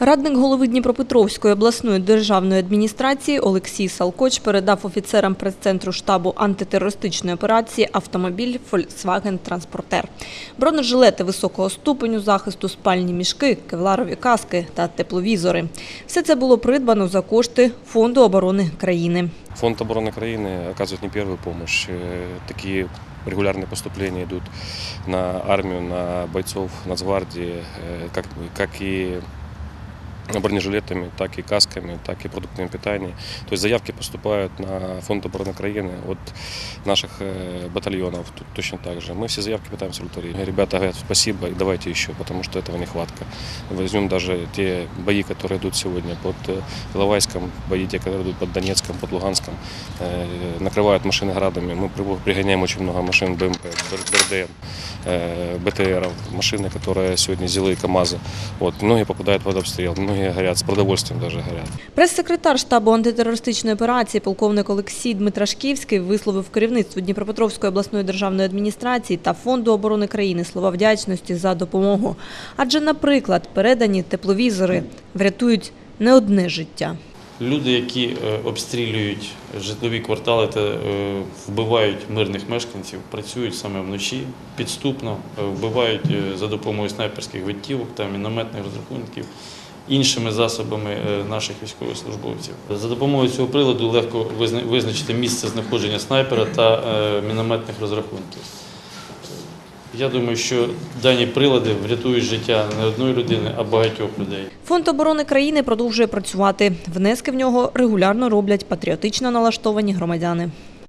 Радник голови Дніпропетровської обласної державної адміністрації Олексій Салкоч передав офіцерам прес-центру штабу антитерористичної операції автомобіль Volkswagen Транспортер. Бронежилети високого ступеню захисту, спальні мішки, кевларові каски та тепловізори. Все це було придбано за кошти Фонду оборони країни. Фонд обороны Украины оказывает не первую помощь. Э, Такие регулярные поступления идут на армию, на бойцов Нацгвардии, э, как, как и бронежилетами, так и касками, так и продуктами питания. То есть заявки поступают на Фонд обороны Украины от наших э, батальонов тут точно так же. Мы все заявки пытаемся удовлетворить. Ребята говорят спасибо и давайте еще, потому что этого нехватка. Возьмем даже те бои, которые идут сегодня под э, Иловайском, бои те, которые идут под Донецком, под Луганском, э, накрывают машины градами. Мы при- пригоняем очень много машин БМП, БРДМ, э, БТРов, машины, которые сегодня ЗИЛы и КАМАЗы. Вот, многие попадают под обстрел, ну многие горят, с продовольствием даже горят. Прес-секретар штабу антитерористичної операції полковник Олексій Дмитрашківський висловив керівництву Дніпропетровської обласної державної адміністрації та Фонду оборони країни слова вдячності за допомогу. Адже, наприклад, передані тепловізори врятують не одне життя. Люди, які е, обстрілюють житлові квартали та е, вбивають мирних мешканців, працюють саме вночі підступно, е, вбивають за допомогою снайперських гвинтівок та мінометних розрахунків. Іншими засобами е, наших військовослужбовців за допомогою цього приладу легко визначити місце знаходження снайпера та е, мінометних розрахунків. Я думаю, що дані прилади врятують життя не одної людини, а багатьох людей. Фонд оборони країни продовжує працювати. Внески в нього регулярно роблять патріотично налаштовані громадяни.